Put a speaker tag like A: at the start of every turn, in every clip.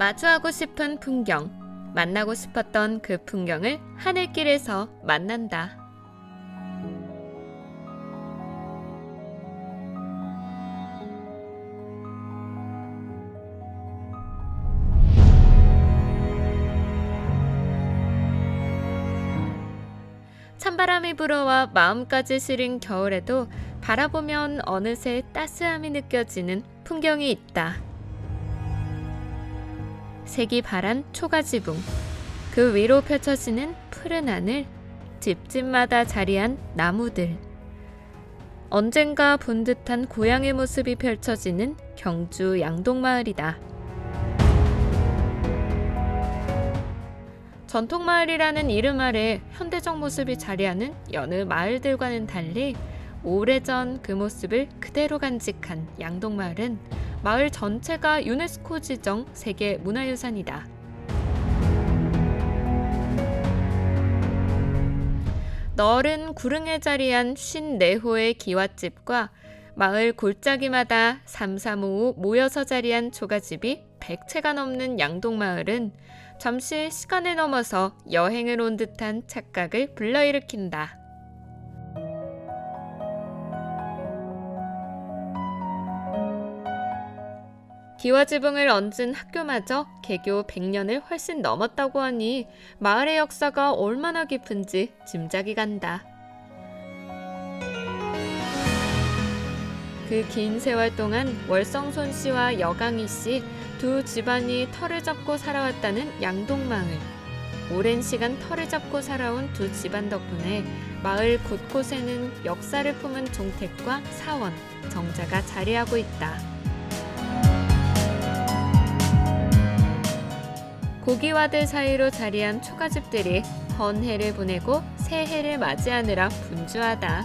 A: 마주하고 싶은 풍경, 만나고 싶었던 그 풍경을 하늘길에서 만난다. 찬바람이 불어와 마음까지 시린 겨울에도 바라보면 어느새 따스함이 느껴지는 풍경이 있다. 색이 바란 초가지붕, 그 위로 펼쳐지는 푸른 하늘, 집집마다 자리한 나무들. 언젠가 본 듯한 고향의 모습이 펼쳐지는 경주 양동마을이다. 전통마을이라는 이름 아래 현대적 모습이 자리하는 여느 마을들과는 달리 오래전 그 모습을 그대로 간직한 양동마을은 마을 전체가 유네스코 지정 세계 문화유산이다. 너른 구릉에 자리한 54호의 기와집과 마을 골짜기마다 삼삼오오 모여서 자리한 초가집이 100채가 넘는 양동마을은 잠시 시간을 넘어서 여행을 온 듯한 착각을 불러일으킨다. 기와 지붕을 얹은 학교마저 개교 100년을 훨씬 넘었다고 하니 마을의 역사가 얼마나 깊은지 짐작이 간다. 그 긴 세월 동안 월성손 씨와 여강희 씨 두 집안이 터를 잡고 살아왔다는 양동마을. 오랜 시간 터를 잡고 살아온 두 집안 덕분에 마을 곳곳에는 역사를 품은 종택과 사원, 정자가 자리하고 있다. 고기와들 사이로 자리한 초가집들이 헌해를 보내고 새해를 맞이하느라 분주하다.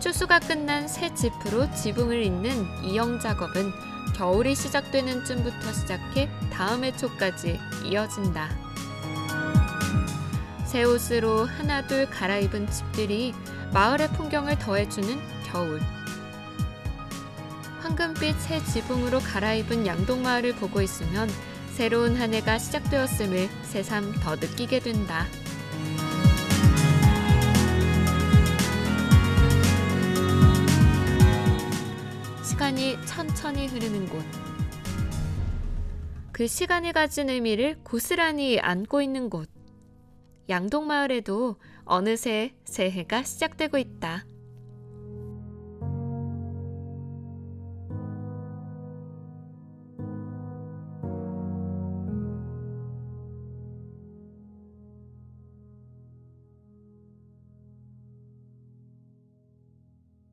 A: 추수가 끝난 새 짚으로 지붕을 잇는 이영 작업은 겨울이 시작되는 쯤부터 시작해 다음 해 초까지 이어진다. 새 옷으로 하나둘 갈아입은 집들이 마을의 풍경을 더해주는 겨울. 황금빛 새 지붕으로 갈아입은 양동마을을 보고 있으면 새로운 한 해가 시작되었음을 새삼 더 느끼게 된다. 시간이 천천히 흐르는 곳. 그 시간이 가진 의미를 고스란히 안고 있는 곳. 양동마을에도 어느새 새해가 시작되고 있다.